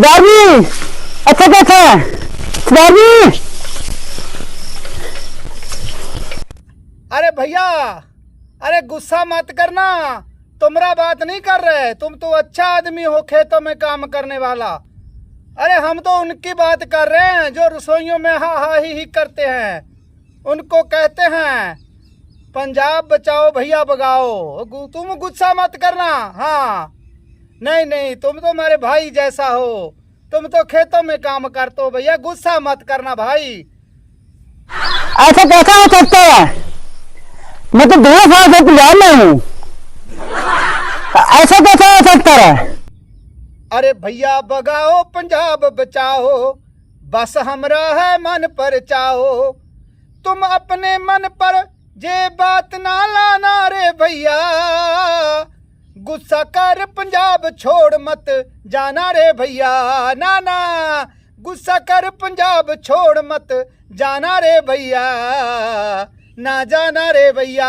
जी अच्छा कैसा है सरदार अरे भैया, अरे गुस्सा मत करना। तुमरा बात नहीं कर रहे। तुम तो अच्छा आदमी हो खेतों में काम करने वाला। अरे हम तो उनकी बात कर रहे हैं, जो रसोइयों में हा हा ही ही करते हैं। उनको कहते हैं, पंजाब बचाओ भैया, बगाओ। तुम गुस्सा मत करना। हाँ। नहीं नहीं तुम तो हमारे भाई जैसा हो। तुम तो खेतों में काम करते हो भैया गुस्सा मत करना भाई। ऐसा कैसा हो सकता है? मैं तो दो साल से पंजाब में हूँ। ऐसा कैसा हो सकता है? अरे भैया बगाओ पंजाब बचाओ। बस हमरा है मन पर चाहो तुम अपने मन पर जे बात ना लाना रे भैया। गुस्सा कर, पंजाब छोड़ मत। जाना रे भैया, ना ना। गुस्सा कर, पंजाब छोड़ मत। जाना रे भैया, ना जाना रे भैया।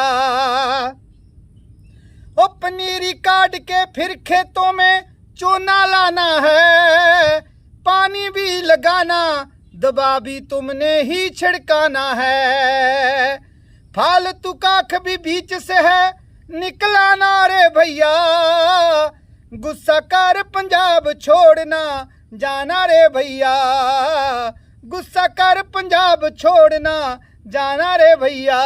ओ पनीरी काट के फिर खेतों में चूना लाना है। पानी भी लगाना, दबा भी तुमने ही छिड़काना है। फालतू काख भी बीच से है निकलाना रे भैया। गुस्सा कर पंजाब छोड़ना, जाना रे भैया। गुस्सा कर पंजाब छोड़ना, जाना रे भैया।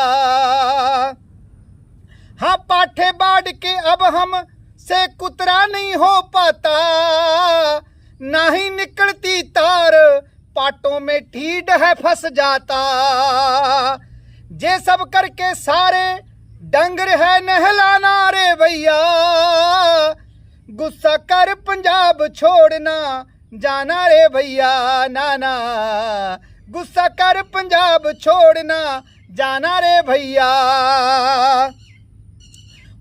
हाँ पाठे बाढ़ के अब हम से कुतरा नहीं हो पाता। ना ही निकलती तार, पाटों में ठीड है फंस जाता। जे सब करके सारे डंगर है नहलाना रे भैया गुस्सा कर पंजाब छोड़ना जाना रे भैया नाना गुस्सा कर पंजाब छोड़ना जाना रे भैया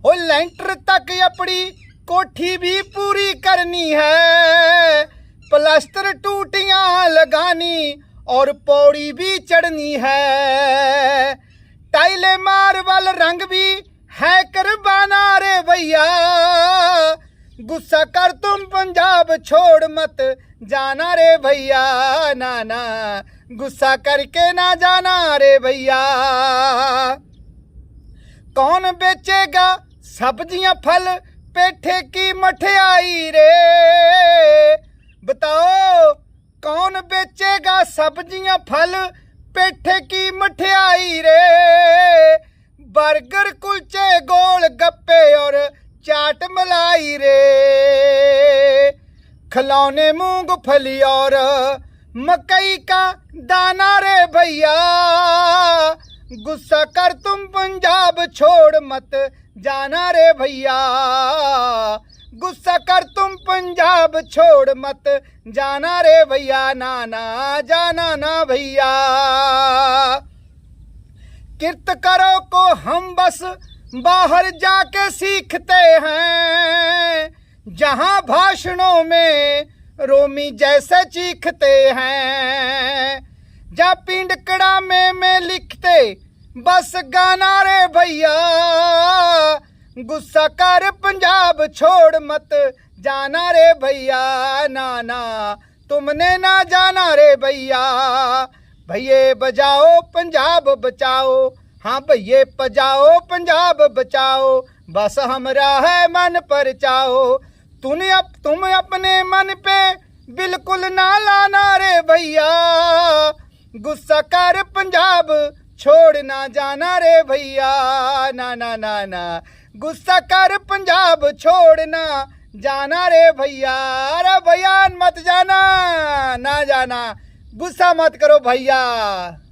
ओ लेंटर तक अपनी कोठी भी पूरी करनी है प्लास्टर टूटियाँ लगानी और पौड़ी भी चढ़नी है टाइले मार्बल रंग भी है करवाना रे भैया। गुस्सा कर तुम पंजाब छोड़ मत जाना रे भैया, ना ना। गुस्सा करके ना जाना रे भैया। कौन बेचेगा सब्ज़ियाँ फल पेठे की मठियाई रे? बताओ, कौन बेचेगा सब्ज़ियाँ फल पेठे की मठियाई रे? बर्गर कुलचे गोल गप्पे और चाट मलाई रे खिलौने मूंगफली और मकई का दाना रे भैया गुस्सा कर तुम पंजाब छोड़ मत जाना रे भैया गुस्सा कर तुम पंजाब छोड़ मत जाना रे भैया ना ना जाना ना भैया किरत करो को हम बस, बाहर जाके सीखते हैं। जहाँ भाषणों में रोमी जैसे चीखते हैं। जा पिंडकड़ा में में लिखते, बस गाना रे भैया। गुस्सा कर पंजाब छोड़ मत, जाना रे भैया, ना ना, तुमने ना जाना रे भैया। भैये बजाओ, पंजाब बचाओ। हाँ भैये बजाओ, पंजाब बचाओ। बस हमरा है मन पर चाओ। तूने अप, तुम अपने मन पे बिल्कुल ना लाना रे भैया। गुस्सा कर पंजाब, छोड़ ना जाना रे भैया। ना ना ना ना। गुस्सा कर पंजाब छोड़ना जाना रे भैया। अरे भैया, मत जाना, ना जाना। गुस्सा मत करो भैया।